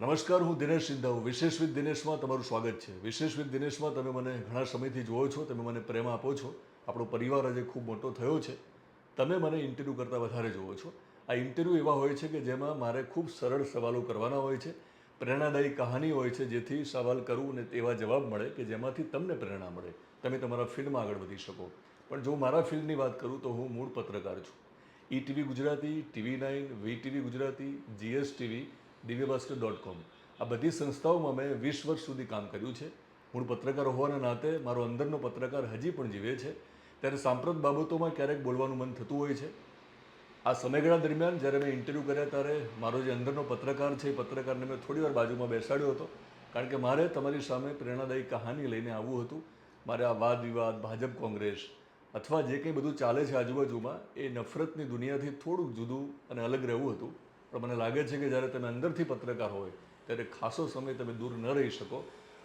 નમસ્કાર, હું દિનેશ સિંધા. વિશેષ વિથ દિનેશમાં તમારું સ્વાગત છે. વિશેષ વિથ દિનેશમાં તમે મને ઘણા સમયથી જુઓ છો, તમે મને પ્રેમ આપો છો. આપણો પરિવાર આજે ખૂબ મોટો થયો છે. તમે મને ઇન્ટરવ્યૂ કરતાં વધારે જુઓ છો. આ ઇન્ટરવ્યૂ એવા હોય છે કે જેમાં મારે ખૂબ સરળ સવાલો કરવાના હોય છે, પ્રેરણાદાયી કહાની હોય છે, જેથી સવાલ કરું અને એવા જવાબ મળે કે જેમાંથી તમને પ્રેરણા મળે. તમે તમારા ફિલ્ડમાં આગળ વધી શકો. પણ જો મારા ફિલ્ડની વાત કરું તો હું મૂળ પત્રકાર છું. E TV Gujarati, TV nine, V TV Gujarati GS TV Divya Bhaskar dot કોમ આ બધી સંસ્થાઓમાં મેં વીસ વર્ષ સુધી કામ કર્યું છે. હું પત્રકાર હોવાના નાતે મારો અંદરનો પત્રકાર હજી પણ જીવે છે. ત્યારે સાંપ્રત બાબતોમાં ક્યારેક બોલવાનું મન થતું હોય છે. આ સમયગાળા દરમિયાન જ્યારે મેં ઇન્ટરવ્યૂ કર્યા ત્યારે મારો જે અંદરનો પત્રકાર છે એ પત્રકારને મેં થોડી વાર બાજુમાં બેસાડ્યો હતો. કારણ કે મારે તમારી સામે પ્રેરણાદાયી કહાની લઈને આવવું હતું. મારે આ વાદ વિવાદ, ભાજપ કોંગ્રેસ અથવા જે કંઈ બધું ચાલે છે આજુબાજુમાં એ નફરતની દુનિયાથી થોડુંક જુદું અને અલગ રહેવું હતું. પણ મને લાગે છે કે જ્યારે તમે અંદરથી પત્રકાર હોય, ત્યારે ખાસો સમય તમે દૂર ન રહી શકો.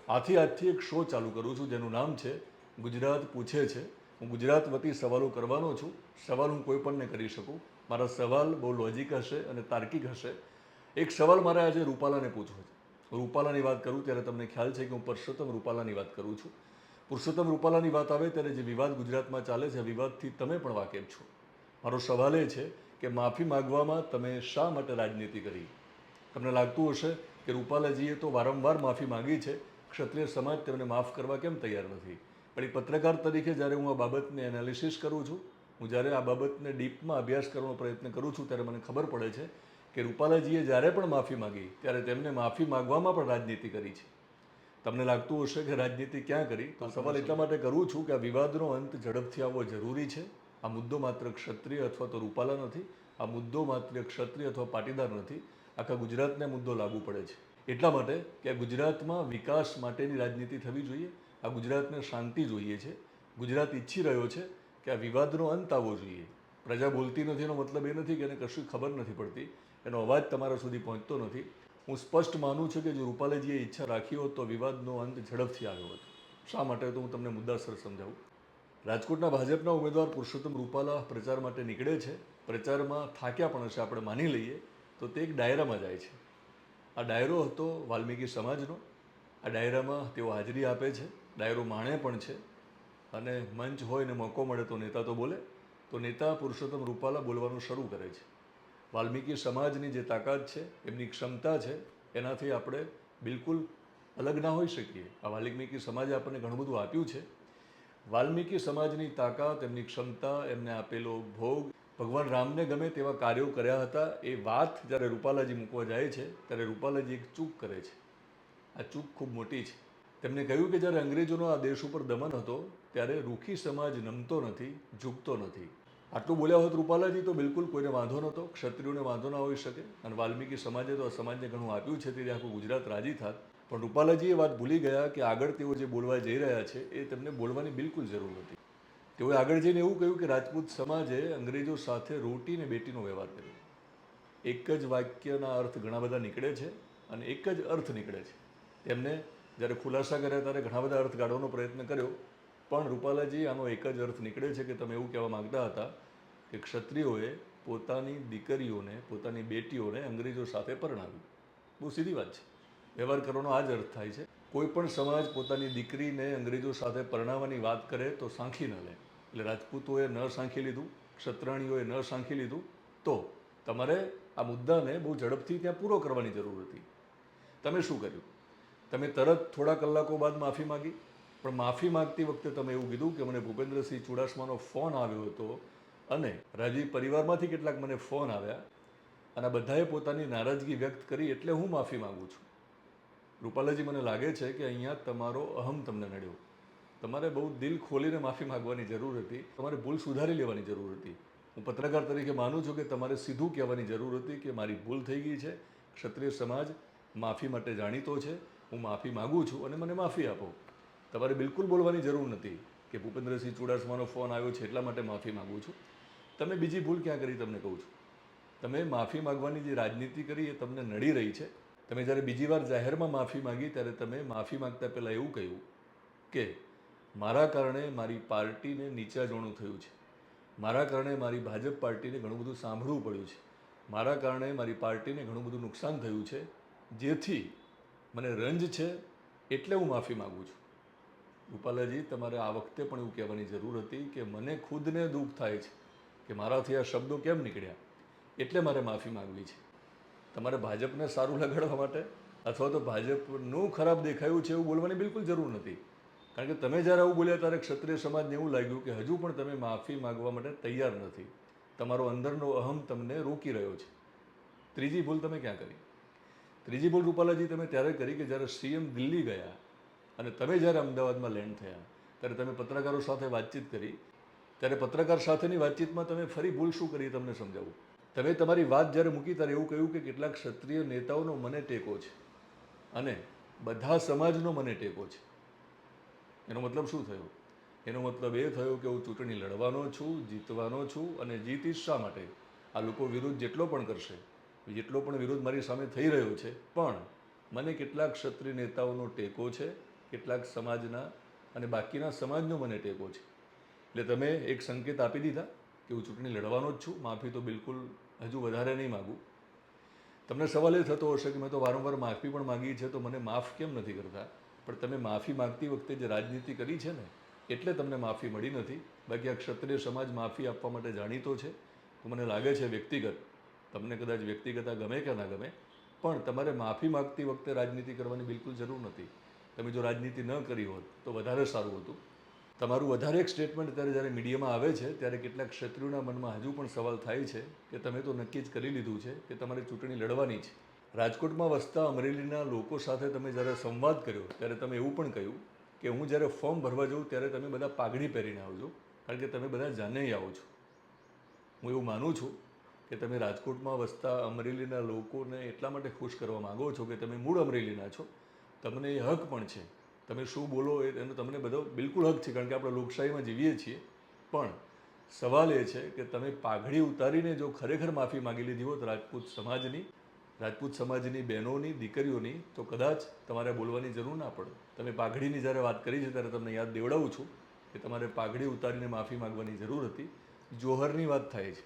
આથી આજથી એક શો ચાલુ કરું છું, જેનું નામ છે ગુજરાત પૂછે છે. હું ગુજરાત વતી સવાલો કરવાનો છું. સવાલ હું કોઈ પણને કરી શકું. મારા સવાલ બહુ લોજિક હશે અને તાર્કિક હશે. એક સવાલ મારે આજે રૂપાલાને પૂછવો છે. રૂપાલાની વાત કરું ત્યારે તમને ખ્યાલ છે કે હું પરસોત્તમ રૂપાલાની વાત કરું છું. પુરુષોત્તમ રૂપાલાની વાત આવે ત્યારે જે વિવાદ ગુજરાતમાં ચાલે છે વિવાદથી તમે પણ વાકેફ છો. મારો સવાલ એ છે કે માફી માગવામાં તમે શા માટે રાજનીતિ કરી? તમને લાગતું હશે કે રૂપાલાજીએ તો વારંવાર માફી માંગી છે. ક્ષત્રિય સમાજ તેમને માફ કરવા કેમ તૈયાર નથી? પણ એ પત્રકાર તરીકે જ્યારે હું આ બાબતને એનાલિસિસ કરું છું હું જ્યારે આ બાબતને ડીપમાં અભ્યાસ કરવાનો પ્રયત્ન કરું છું ત્યારે મને ખબર પડે છે કે રૂપાલાજીએ જ્યારે પણ માફી માગી ત્યારે તેમને માફી માગવામાં પણ રાજનીતિ કરી છે. તમને લાગતું હશે કે રાજનીતિ ક્યાં કરી? તો સવાલ એટલા માટે કરું છું કે આ વિવાદનો અંત ઝડપથી આવવો જરૂરી છે. આ મુદ્દો માત્ર ક્ષત્રિય અથવા તો રૂપાલા નથી, આ મુદ્દો માત્ર ક્ષત્રિય અથવા પાટીદાર નથી, આખા ગુજરાતને મુદ્દો લાગુ પડે છે. એટલા માટે કે ગુજરાતમાં વિકાસ માટેની રાજનીતિ થવી જોઈએ, આ ગુજરાતને શાંતિ જોઈએ છે. ગુજરાત ઈચ્છી રહ્યો છે કે આ વિવાદનો અંત આવવો જોઈએ. પ્રજા બોલતી નથી એનો મતલબ એ નથી કે એને કશું ખબર નથી પડતી, એનો અવાજ તમારા સુધી પહોંચતો નથી. હું સ્પષ્ટ માનું છું કે જો રૂપાલાજીએ ઈચ્છા રાખી હોત તો વિવાદનો અંત ઝડપથી આવ્યો હતો. શા માટે તો હું તમને મુદ્દાસર સમજાવું? રાજકોટના ભાજપના ઉમેદવાર પુરુષોત્તમ રૂપાલા પ્રચાર માટે નીકળે છે. પ્રચારમાં થાક્યા પણ હશે, આપણે માની લઈએ. તો તે એક ડાયરામાં જાય છે. આ ડાયરો હતો વાલ્મીકી સમાજનો. આ ડાયરામાં તેઓ હાજરી આપે છે. ડાયરો માણે પણ છે. અને મંચ હોય ને મોકો મળે તો નેતા તો બોલે. તો નેતા પુરુષોત્તમ રૂપાલા બોલવાનું શરૂ કરે છે. વાલ્મીકી સમાજની જે તાકાત છે, એમની ક્ષમતા છે, એનાથી આપણે બિલકુલ અલગ ના હોઈ શકીએ. આ વાલ્મીકી સમાજે આપણને ઘણું બધું આપ્યું છે. વાલ્મીકી સમાજની તાકાત, એમની ક્ષમતા, એમને આપેલો ભોગ. ભગવાન રામને ગમે તેવા કાર્યો કર્યા હતા, એ વાત જ્યારે રૂપાલાજી મૂકવા જાય છે, ત્યારે રૂપાલાજી એક ચૂક કરે છે. આ ચૂક ખૂબ મોટી છે. તેમણે કહ્યું કે જ્યારે અંગ્રેજોનો આ દેશ ઉપર દમન હતો, ત્યારે રૂખી સમાજ નમતો નથી, ઝૂકતો નથી. આટલું બોલ્યા હોત રૂપાલાજી તો બિલકુલ કોઈને વાંધો નહોતો, ક્ષત્રિયોને વાંધો ના હોઈ શકે. અને વાલ્મીકી સમાજે તો આ સમાજને ઘણું આપ્યું છે તેથી આખું ગુજરાત રાજી થાત. પણ રૂપાલાજી એ વાત ભૂલી ગયા કે આગળ તેઓ જે બોલવા જઈ રહ્યા છે, એ તેમને બોલવાની બિલકુલ જરૂર નથી તેઓએ આગળ જઈને એવું કહ્યું કે રાજપૂત સમાજે અંગ્રેજો સાથે રોટી ને બેટીનો વ્યવહાર કર્યો. એક જ વાક્યના અર્થ ઘણા બધા નીકળે છે અને એક જ અર્થ નીકળે છે. તેમને જ્યારે ખુલાસા કર્યા ત્યારે ઘણા બધા અર્થ કાઢવાનો પ્રયત્ન કર્યો, પણ રૂપાલાજી આનો એક જ અર્થ નીકળે છે કે તમે એવું કહેવા માગતા હતા કે ક્ષત્રિયોએ પોતાની દીકરીઓને, પોતાની બેટીઓને અંગ્રેજો સાથે પરણાવ્યું. બહુ સીધી વાત છે. વ્યવહાર કરવાનો આ જ અર્થ થાય છે. કોઈ પણ સમાજ પોતાની દીકરીને અંગ્રેજો સાથે પરણાવવાની વાત કરે તો સાંખી ન લે. એટલે રાજપૂતોએ ન સાંખી લીધું, ક્ષત્રાણીઓએ ન સાંખી લીધું, તો તમારે આ મુદ્દાને બહુ ઝડપથી ત્યાં પૂરો કરવાની જરૂર હતી. તમે શું કર્યું? તમે તરત થોડા કલાકો બાદ માફી માગી. પણ માફી માગતી વખતે તમે એવું કીધું કે મને ભૂપેન્દ્રસિંહ ચુડાસમાનો ફોન આવ્યો હતો અને રાજી પરિવારમાંથી કેટલાક મને ફોન આવ્યા અને બધાએ પોતાની નારાજગી વ્યક્ત કરી એટલે હું માફી માગું છું. રૂપાલાજી, મને લાગે છે કે અહીંયા તમારો અહમ તમને નડ્યો. તમારે બહુ દિલ ખોલીને માફી માગવાની જરૂર હતી. તમારે ભૂલ સુધારી લેવાની જરૂર હતી. હું પત્રકાર તરીકે માનું છું કે તમારે સીધું કહેવાની જરૂર હતી કે મારી ભૂલ થઈ ગઈ છે. ક્ષત્રિય સમાજ માફી માટે જાણીતો છે. હું માફી માગું છું અને મને માફી આપો. તમારે બિલકુલ બોલવાની જરૂર નથી કે ભૂપેન્દ્રસિંહ ચુડાસમાનો ફોન આવ્યો છે એટલા માટે માફી માગું છું. તમે બીજી ભૂલ ક્યાં કરી, તમને કહું છું? તમે માફી માગવાની જે રાજનીતિ કરી એ તમને નડી રહી છે. તમે જ્યારે બીજી વાર જાહેરમાં માફી માગી ત્યારે તમે માફી માગતા પહેલાં એવું કહ્યું કે, મારા કારણે મારી પાર્ટીને નીચા જોણું થયું છે. મારા કારણે મારી ભાજપ પાર્ટીને ઘણું બધું સાંભળવું પડ્યું છે. મારા કારણે મારી પાર્ટીને ઘણું બધું નુકસાન થયું છે. જેથી મને રંજ છે એટલે હું માફી માગું છું. રૂપાલાજી, તમારે આ વખતે પણ એવું કહેવાની જરૂર હતી કે, મને ખુદને દુઃખ થાય છે કે મારાથી આ શબ્દો કેમ નીકળ્યા? એટલે મારે માફી માંગવી છે. તમારે ભાજપને સારું લગાડવા માટે અથવા તો ભાજપનું ખરાબ દેખાયું છે એવું બોલવાની બિલકુલ જરૂર નથી. કારણ કે તમે જ્યારે આવું બોલ્યા ત્યારે ક્ષત્રિય સમાજને એવું લાગ્યું કે હજુ પણ તમે માફી માંગવા માટે તૈયાર નથી. તમારો અંદરનો અહમ તમને રોકી રહ્યો છે. ત્રીજી ભૂલ તમે ક્યાં કરી? ત્રીજી ભૂલ રૂપાલાજી તમે ત્યારે કરી કે જ્યારે સીએમ દિલ્હી ગયા અને તમે જ્યારે અમદાવાદમાં લેન્ડ થયા, ત્યારે તમે પત્રકારો સાથે વાતચીત કરી. ત્યારે પત્રકાર સાથેની વાતચીતમાં તમે ફરી ભૂલ શું કરી તમને સમજાવું? તમે તમારી વાત જ્યારે મૂકી ત્યારે એવું કહ્યું કે કેટલાક ક્ષત્રિય નેતાઓનો મને ટેકો છે અને બધા સમાજનો મને ટેકો છે. એનો મતલબ શું થયો? એનો મતલબ એ થયો કે હું ચૂંટણી લડવાનો છું, જીતવાનો છું અને જીતીશ શા માટે? આ લોકો વિરુદ્ધ જેટલો પણ કરશે જેટલો પણ વિરોધ મારી સામે થઈ રહ્યો છે. પણ મને કેટલાક ક્ષત્રિય નેતાઓનો ટેકો છે, કેટલાક સમાજના અને બાકીના સમાજનો મને ટેકો છે. એટલે તમે એક સંકેત આપી દીધા કે હું ચૂંટણી લડવાનો જ છું. માફી તો બિલકુલ હજુ વધારે નહીં માગું. તમને સવાલ એ થતો હશે કે મેં તો વારંવાર માફી પણ માગી છે, તો મને માફ કેમ નથી કરતા? પણ તમે માફી માગતી વખતે જે રાજનીતિ કરી છે ને, એટલે તમને માફી મળી નથી. બાકી આ ક્ષત્રિય સમાજ માફી આપવા માટે જાણીતો છે. તો મને લાગે છે વ્યક્તિગત. તમને કદાચ વ્યક્તિગત આ ગમે કે ના ગમે, પણ તમારે માફી માગતી વખતે રાજનીતિ કરવાની બિલકુલ જરૂર નથી. તમે જો રાજનીતિ ન કરી હોત, તો વધારે સારું હતું. તમારું વધારે એક સ્ટેટમેન્ટ ત્યારે જ્યારે મીડિયામાં આવે છે, ત્યારે કેટલાક ક્ષત્રિયોના મનમાં હજુ પણ સવાલ થાય છે કે તમે તો નક્કી જ કરી લીધું છે કે તમારે ચૂંટણી લડવાની છે. રાજકોટમાં વસતા અમરેલીના લોકો સાથે તમે જ્યારે સંવાદ કર્યો, ત્યારે તમે એવું પણ કહ્યું કે હું જ્યારે ફોર્મ ભરવા જાઉં ત્યારે તમે બધા પાઘડી પહેરીને આવજો, કારણ કે તમે બધા જાને આવો છો. હું એવું માનું છું કે તમે રાજકોટમાં વસતા અમરેલીના લોકોને એટલા માટે ખુશ કરવા માગો છો કે તમે મૂળ અમરેલીના છો. તમને એ હક પણ છે તમે શું બોલો એ એનો તમને બધો બિલકુલ હક છે, કારણ કે આપણે લોકશાહીમાં જીવીએ છીએ. પણ સવાલ એ છે કે તમે પાઘડી ઉતારીને જો ખરેખર માફી માગી લીધી હોત રાજપૂત સમાજની રાજપૂત સમાજની બહેનોની, દીકરીઓની, તો કદાચ તમારે બોલવાની જરૂર ના પડે. તમે પાઘડીની જ્યારે વાત કરી છે, ત્યારે તમને યાદ દેવડાવું છું કે તમારે પાઘડી ઉતારીને માફી માગવાની જરૂર હતી. જોહરની વાત થાય છે.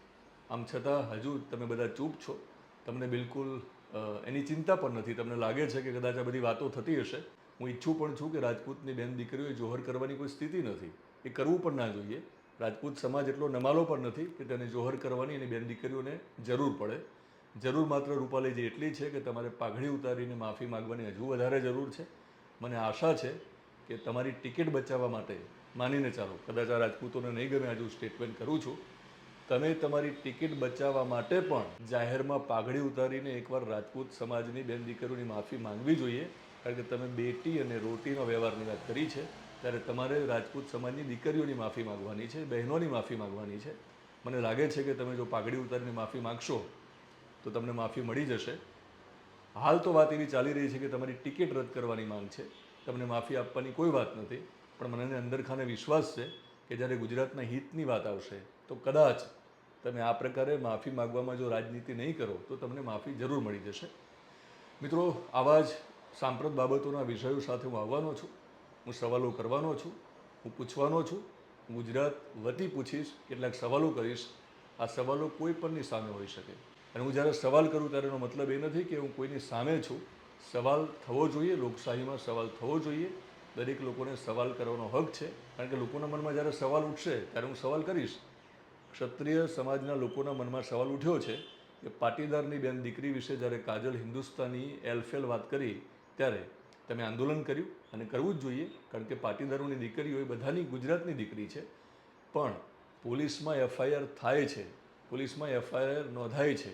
આમ છતાં હજુ તમે બધા ચૂપ છો. તમને બિલકુલ એની ચિંતા પણ નથી. તમને લાગે છે કે કદાચ આ બધી વાતો થતી હશે. હું ઈચ્છું પણ છું કે રાજપૂતની બેન દીકરીઓએ જોહર કરવાની કોઈ સ્થિતિ નથી. એ કરવું પણ ના જોઈએ. રાજપૂત સમાજ એટલો નમાલો પણ નથી કે તેને જોહર કરવાની એની બેન દીકરીઓને જરૂર પડે. જરૂર માત્ર રૂપાલીજી એટલી છે કે તમારે પાઘડી ઉતારીને માફી માગવાની હજુ વધારે જરૂર છે. મને આશા છે કે તમારી ટિકિટ બચાવવા માટે માનીને ચાલો. કદાચ આ રાજપૂતોને નહીં ગમે હજુ સ્ટેટમેન્ટ કરું છું. તમે તમારી ટિકિટ બચાવવા માટે પણ જાહેરમાં પાઘડી ઉતારીને એકવાર રાજપૂત સમાજની બેન દીકરીઓની માફી માંગવી જોઈએ. કારણ કે તમે બેટી અને રોટીનો વ્યવહારની વાત કરી છે, ત્યારે તમારે રાજપૂત સમાજની દીકરીઓની માફી માંગવાની છે, બહેનોની માફી માંગવાની છે. મને લાગે છે કે તમે જો પાઘડી ઉતારીને માફી માગશો, તો તમને માફી મળી જશે. હાલ તો વાત એવી ચાલી રહી છે કે તમારી ટિકિટ રદ કરવાની માંગ છે. તમને માફી આપવાની કોઈ વાત નથી, પણ મને અંદરખાને વિશ્વાસ છે કે જ્યારે ગુજરાતના હિતની વાત આવશે, તો કદાચ તમે આ પ્રકારે માફી માગવામાં જો રાજનીતિ નહીં કરો, તો તમને માફી જરૂર મળી જશે. મિત્રો, આવા જ સાંપ્રત બાબતોના વિષયો સાથે હું આવવાનો છું. હું સવાલો કરવાનો છું. હું પૂછવાનો છું. ગુજરાત વતી પૂછીશ, કેટલાક સવાલો કરીશ. આ સવાલો કોઈ પણની સામે હોઈ શકે. અને હું જ્યારે સવાલ કરું ત્યારે એનો મતલબ એ નથી કે હું કોઈની સામે છું. સવાલ થવો જોઈએ, લોકશાહીમાં સવાલ થવો જોઈએ. દરેક લોકોને સવાલ કરવાનો હક છે. કારણ કે લોકોના મનમાં જ્યારે સવાલ ઉઠશે ત્યારે હું સવાલ કરીશ. ક્ષત્રિય સમાજના લોકોના મનમાં સવાલ ઉઠ્યો છે કે પાટીદારની બેન દીકરી વિશે જ્યારે કાજલ હિન્દુસ્તાની એલફેલ વાત કરી ત્યારે તમે આંદોલન કર્યું અને કરવું જ જોઈએ, કારણ કે પાટીદારોની દીકરીઓ એ બધાની ગુજરાતની દીકરી છે. પણ પોલીસમાં એફઆઈઆર થાય છે, પોલીસમાં એફઆઈઆર નોંધાય છે.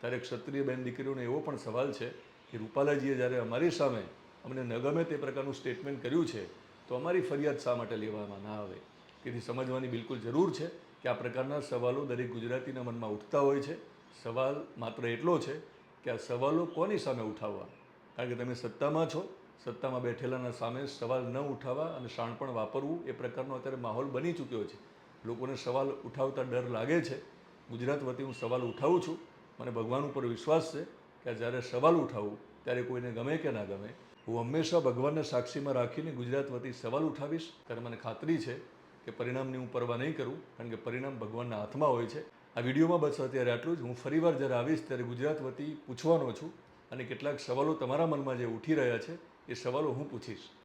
ત્યારે ક્ષત્રિય બેન દીકરીઓને એવો પણ સવાલ છે કે રૂપાલાજીએ જ્યારે અમારી સામે અમને ન ગમે તે પ્રકારનું સ્ટેટમેન્ટ કર્યું છે, તો અમારી ફરિયાદ શા માટે લેવામાં ના આવે? તેથી સમજવાની બિલકુલ જરૂર છે કે આ પ્રકારના સવાલો દરેક ગુજરાતીના મનમાં ઉઠતા હોય છે. સવાલ માત્ર એટલો છે કે આ સવાલો કોની સામે ઉઠાવવા? કારણ કે તમે સત્તામાં છો, સત્તામાં બેઠેલાના સામે સવાલ ન ઉઠાવવા અને શાણપણ વાપરવું એ પ્રકારનો અત્યારે માહોલ બની ચૂક્યો છે. લોકોને સવાલ ઉઠાવતા ડર લાગે છે. ગુજરાત વતી હું સવાલ ઉઠાવું છું. મને ભગવાન ઉપર વિશ્વાસ છે કે જ્યારે સવાલ ઉઠાવું, ત્યારે કોઈને ગમે કે ના ગમે, હું હંમેશા ભગવાનને સાક્ષીમાં રાખીને ગુજરાત વતી સવાલ ઉઠાવીશ. ત્યારે મને ખાતરી છે કે પરિણામની હું પરવા નહીં કરું, કારણ કે પરિણામ ભગવાનના હાથમાં હોય છે. આ વિડીયોમાં બસ અત્યારે આટલું જ. હું ફરીવાર જ્યારે આવીશ ત્યારે ગુજરાત વતી પૂછવાનો છું અને કેટલાક સવાલો તમારા મનમાં જે ઉઠી રહ્યા છે એ સવાલો હું પૂછીશ.